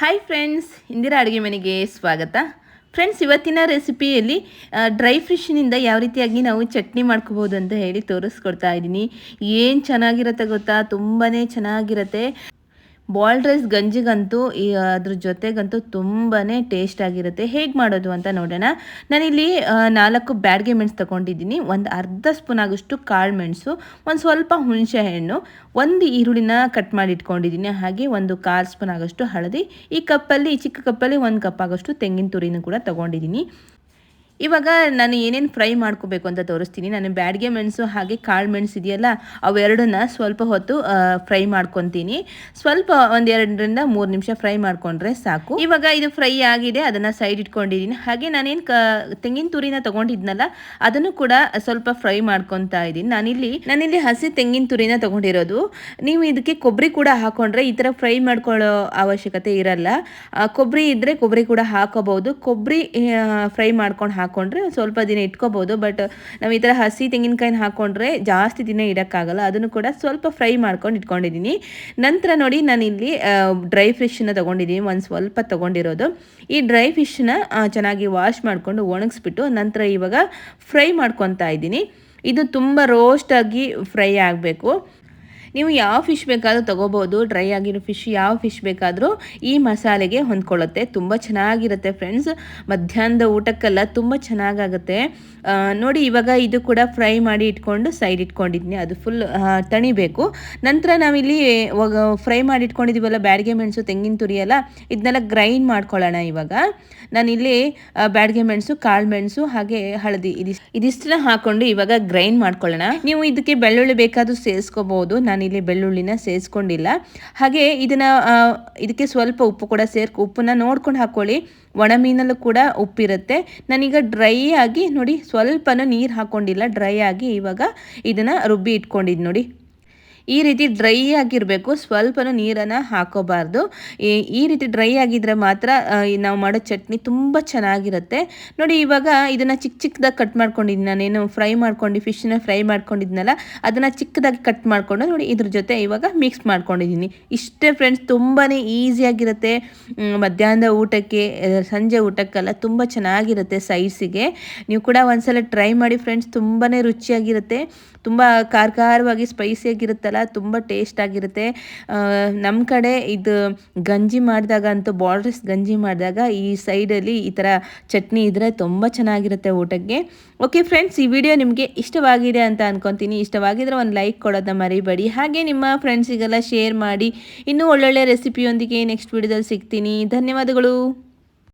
Hi friends Indira ಅಡುಗೆ ಮನೆಗೆ ಸ್ವಾಗತ. ಫ್ರೆಂಡ್ಸ್ ಇವತ್ತಿನ ರೆಸಿಪಿಯಲ್ಲಿ ಡ್ರೈ ಫಿಶ್ನಿಂದ ಯಾವ ರೀತಿಯಾಗಿ ನಾವು ಚಟ್ನಿ ಮಾಡ್ಕೋಬೋದು ಅಂತ ಹೇಳಿ ತೋರಿಸ್ಕೊಡ್ತಾ ಇದ್ದೀನಿ. ಏನು ಚೆನ್ನಾಗಿರುತ್ತೆ ಗೊತ್ತಾ? ತುಂಬಾ ಚೆನ್ನಾಗಿರುತ್ತೆ. ಬಾಯ್ಲ್ಡ್ ರೈಸ್ ಗಂಜಿಗಂತೂ ಅದ್ರ ಜೊತೆಗಂತೂ ತುಂಬಾ ಟೇಸ್ಟ್ ಆಗಿರುತ್ತೆ. ಹೇಗೆ ಮಾಡೋದು ಅಂತ ನೋಡೋಣ. ನಾನಿಲ್ಲಿ ನಾಲ್ಕು ಬ್ಯಾಡ್ಗೆ ಮೆಣಸು ತಗೊಂಡಿದ್ದೀನಿ. ಒಂದು ಅರ್ಧ ಸ್ಪೂನ್ ಆಗೋಷ್ಟು ಕಾಳು ಮೆಣಸು, ಒಂದು ಸ್ವಲ್ಪ ಹುಣಸೆ ಹಣ್ಣು, ಒಂದು ಈರುಳ್ಳಿನ ಕಟ್ ಮಾಡಿ ಇಟ್ಕೊಂಡಿದ್ದೀನಿ. ಹಾಗೆ ಒಂದು ಕಾಲು ಸ್ಪೂನ್ ಆಗೋಷ್ಟು ಹಳದಿ, ಈ ಕಪ್ಪಲ್ಲಿ, ಚಿಕ್ಕ ಕಪ್ಪಲ್ಲಿ ಒಂದು ಕಪ್ ಆಗೋಷ್ಟು ತೆಂಗಿನ ತುರಿನೂ ಕೂಡ ತಗೊಂಡಿದ್ದೀನಿ. ಇವಾಗ ನಾನು ಏನೇನು ಫ್ರೈ ಮಾಡ್ಕೋಬೇಕು ಅಂತ ತೋರಿಸ್ತೀನಿ. ನಾನು ಬ್ಯಾಡ್ಗೆ ಮೆಣಸು ಹಾಗೆ ಕಾಳು ಮೆಣಸು ಇದೆಯಲ್ಲ ಅವೆರಡನ್ನ ಸ್ವಲ್ಪ ಹೊತ್ತು ಫ್ರೈ ಮಾಡ್ಕೊತೀನಿ. ಸ್ವಲ್ಪ ಒಂದೆರಡರಿಂದ ಮೂರು ನಿಮಿಷ ಫ್ರೈ ಮಾಡ್ಕೊಂಡ್ರೆ ಸಾಕು. ಇವಾಗ ಇದು ಫ್ರೈ ಆಗಿದೆ, ಅದನ್ನು ಸೈಡ್ ಇಟ್ಕೊಂಡಿದ್ದೀನಿ ಹಾಗೆ ನಾನೇನು ಕ, ತೆಂಗಿನ ತುರಿನ ತಗೊಂಡಿದ್ನಲ್ಲ, ಅದನ್ನು ಕೂಡ ಸ್ವಲ್ಪ ಫ್ರೈ ಮಾಡ್ಕೊತಾ ಇದ್ದೀನಿ. ನಾನಿಲ್ಲಿ ನಾನಿಲ್ಲಿ ಹಸಿ ತೆಂಗಿನ ತುರಿನ ತಗೊಂಡಿರೋದು. ನೀವು ಇದಕ್ಕೆ ಕೊಬ್ಬರಿ ಕೂಡ ಹಾಕೊಂಡ್ರೆ ಈ ಥರ ಫ್ರೈ ಮಾಡ್ಕೊಳ್ಳೋ ಅವಶ್ಯಕತೆ ಇರಲ್ಲ. ಕೊಬ್ಬರಿ ಇದ್ದರೆ ಕೊಬ್ಬರಿ ಕೂಡ ಹಾಕೋಬಹುದು. ಕೊಬ್ಬರಿ ಫ್ರೈ ಮಾಡ್ಕೊಂಡು ಹಾಕೊಂಡ್ರೆ ಸ್ವಲ್ಪ ದಿನ ಇಟ್ಕೋಬೋದು ಬಟ್ ನಾವು ಈ ಥರ ಹಸಿ ತೆಂಗಿನಕಾಯಿನ ಹಾಕೊಂಡ್ರೆ ಜಾಸ್ತಿ ದಿನ ಇಡೋಕ್ಕಾಗಲ್ಲ. ಅದನ್ನು ಕೂಡ ಸ್ವಲ್ಪ ಫ್ರೈ ಮಾಡ್ಕೊಂಡು ಇಟ್ಕೊಂಡಿದ್ದೀನಿ. ನಂತರ ನೋಡಿ ನಾನು ಇಲ್ಲಿ ಡ್ರೈ ಫಿಶ್ನ ತಗೊಂಡಿದ್ದೀನಿ. ಒಂದು ಸ್ವಲ್ಪ ತಗೊಂಡಿರೋದು. ಈ ಡ್ರೈ ಫಿಶ್ನ ಚೆನ್ನಾಗಿ ವಾಶ್ ಮಾಡಿಕೊಂಡು ಒಣಗಿಸ್ಬಿಟ್ಟು ನಂತರ ಇವಾಗ ಫ್ರೈ ಮಾಡ್ಕೊತಾ ಇದ್ದೀನಿ. ಇದು ತುಂಬ ರೋಸ್ಟಾಗಿ ಫ್ರೈ ಆಗಬೇಕು. ನೀವು ಯಾವ ಫಿಶ್ ಬೇಕಾದರೂ ತೊಗೋಬೋದು ಡ್ರೈ ಆಗಿರೋ ಫಿಶ್ ಯಾವ ಫಿಶ್ ಬೇಕಾದರೂ ಈ ಮಸಾಲೆಗೆ ಹೊಂದ್ಕೊಳ್ಳುತ್ತೆ. ತುಂಬ ಚೆನ್ನಾಗಿರುತ್ತೆ ಫ್ರೆಂಡ್ಸ್ ಮಧ್ಯಾಹ್ನದ ಊಟಕ್ಕೆಲ್ಲ ತುಂಬ ಚೆನ್ನಾಗಾಗುತ್ತೆ. ನೋಡಿ ಇವಾಗ ಇದು ಕೂಡ ಫ್ರೈ ಮಾಡಿ ಇಟ್ಕೊಂಡು ಸೈಡ್ ಇಟ್ಕೊಂಡಿದ್ದೀನಿ ಅದು ಫುಲ್ ತಣಿಬೇಕು. ನಂತರ ನಾವಿಲ್ಲಿ ಫ್ರೈ ಮಾಡಿ ಇಟ್ಕೊಂಡಿದ್ದೀವಲ್ಲ, ಬ್ಯಾಡಿಗೆ ಮೆಣಸು, ತೆಂಗಿನ ತುರಿಯಲ್ಲ ಇದನ್ನೆಲ್ಲ ಗ್ರೈಂಡ್ ಮಾಡ್ಕೊಳ್ಳೋಣ ಇವಾಗ. ನಾನಿಲ್ಲಿ ಬ್ಯಾಡಿಗೆ ಮೆಣಸು, ಕಾಳು ಮೆಣಸು, ಹಾಗೆ ಹಳದಿ ಇದಿಷ್ಟು ಇದಿಷ್ಟನ್ನ ಹಾಕೊಂಡು ಇವಾಗ ಗ್ರೈಂಡ್ ಮಾಡ್ಕೊಳ್ಳೋಣ. ನೀವು ಇದಕ್ಕೆ ಬೆಳ್ಳುಳ್ಳಿ ಬೇಕಾದ್ರೂ ಸೇರಿಸ್ಕೋಬಹುದು ನಾನಿಲ್ಲಿ ಬೆಳ್ಳುಳ್ಳಿನ ಸೇರಿಸ್ಕೊಂಡಿಲ್ಲ ಹಾಗೆ ಇದನ್ನ ಇದಕ್ಕೆ ಸ್ವಲ್ಪ ಉಪ್ಪು ಕೂಡ ಸೇರ್ಕೊ, ಉಪ್ಪನ್ನ ನೋಡ್ಕೊಂಡು ಹಾಕೊಳ್ಳಿ. ಒಣ ಮೀನಲ್ಲೂ ಕೂಡ ಉಪ್ಪಿರುತ್ತೆ. ನಾನೀಗ ಡ್ರೈ ಆಗಿ ನೋಡಿ, ಸ್ವಲ್ಪನೂ ನೀರು ಹಾಕೊಂಡಿಲ್ಲ, ಡ್ರೈ ಆಗಿ ಇವಾಗ ಇದನ್ನ ರುಬ್ಬಿ ಇಟ್ಕೊಂಡಿದ್ದು ನೋಡಿ. ಈ ರೀತಿ ಡ್ರೈ ಆಗಿರಬೇಕು, ಸ್ವಲ್ಪನೂ ನೀರನ್ನು ಹಾಕೋಬಾರ್ದು. ಈ ರೀತಿ ಡ್ರೈ ಆಗಿದ್ರೆ ಮಾತ್ರ ನಾವು ಮಾಡೋ ಚಟ್ನಿ ತುಂಬ ಚೆನ್ನಾಗಿರುತ್ತೆ. ನೋಡಿ ಇವಾಗ ಇದನ್ನು ಚಿಕ್ಕ ಚಿಕ್ಕದಾಗಿ ಕಟ್ ಮಾಡ್ಕೊಂಡಿದ್ದೀನಿ ನಾನೇನು ಫ್ರೈ ಮಾಡ್ಕೊಂಡು ಫಿಶ್ನ ಫ್ರೈ ಮಾಡ್ಕೊಂಡಿದ್ನಲ್ಲ, ಅದನ್ನು ಚಿಕ್ಕದಾಗಿ ಕಟ್ ಮಾಡಿಕೊಂಡು ನೋಡಿ ಇದ್ರ ಜೊತೆ ಇವಾಗ ಮಿಕ್ಸ್ ಮಾಡ್ಕೊಂಡಿದ್ದೀನಿ ಇಷ್ಟೇ ಫ್ರೆಂಡ್ಸ್ ತುಂಬಾ ಈಸಿಯಾಗಿರುತ್ತೆ ಮಧ್ಯಾಹ್ನದ ಊಟಕ್ಕೆ ಸಂಜೆ ಊಟಕ್ಕೆಲ್ಲ ತುಂಬ ಚೆನ್ನಾಗಿರುತ್ತೆ ಸೈಡ್ಸಿಗೆ ನೀವು ಕೂಡ ಒಂದ್ಸಲ ಟ್ರೈ ಮಾಡಿ ಫ್ರೆಂಡ್ಸ್ ತುಂಬಾ ರುಚಿಯಾಗಿರುತ್ತೆ. ತುಂಬ ಖಾರ ಖಾರವಾಗಿ ಸ್ಪೈಸಿಯಾಗಿರುತ್ತಲ್ಲ ತುಂಬ ಟೇಸ್ಟ್ ಆಗಿರುತ್ತೆ. ನಮ್ಮ ಕಡೆ ಇದು ಗಂಜಿ ಮಾಡಿದಾಗ ಅಂತೂ ಬಾರ್ಡ್ರಸ್ ಗಂಜಿ ಮಾಡಿದಾಗ ಈ ಸೈಡಲ್ಲಿ ಈ ಥರ ಚಟ್ನಿ ಇದ್ದರೆ ತುಂಬ ಚೆನ್ನಾಗಿರುತ್ತೆ ಊಟಕ್ಕೆ. ಓಕೆ ಫ್ರೆಂಡ್ಸ್ ಈ ವಿಡಿಯೋ ನಿಮಗೆ ಇಷ್ಟವಾಗಿದೆ ಅಂತ ಅನ್ಕೊತೀನಿ. ಇಷ್ಟವಾಗಿದ್ರೆ ಒಂದು ಲೈಕ್ ಕೊಡೋದನ್ನ ಮರಿಬೇಡಿ. ಹಾಗೆ ನಿಮ್ಮ ಫ್ರೆಂಡ್ಸಿಗೆಲ್ಲ ಶೇರ್ ಮಾಡಿ. ಇನ್ನೂ ಒಳ್ಳೊಳ್ಳೆ ರೆಸಿಪಿಯೊಂದಿಗೆ ನೆಕ್ಸ್ಟ್ ವಿಡಿಯೋದಲ್ಲಿ ಸಿಗ್ತೀನಿ. ಧನ್ಯವಾದಗಳು.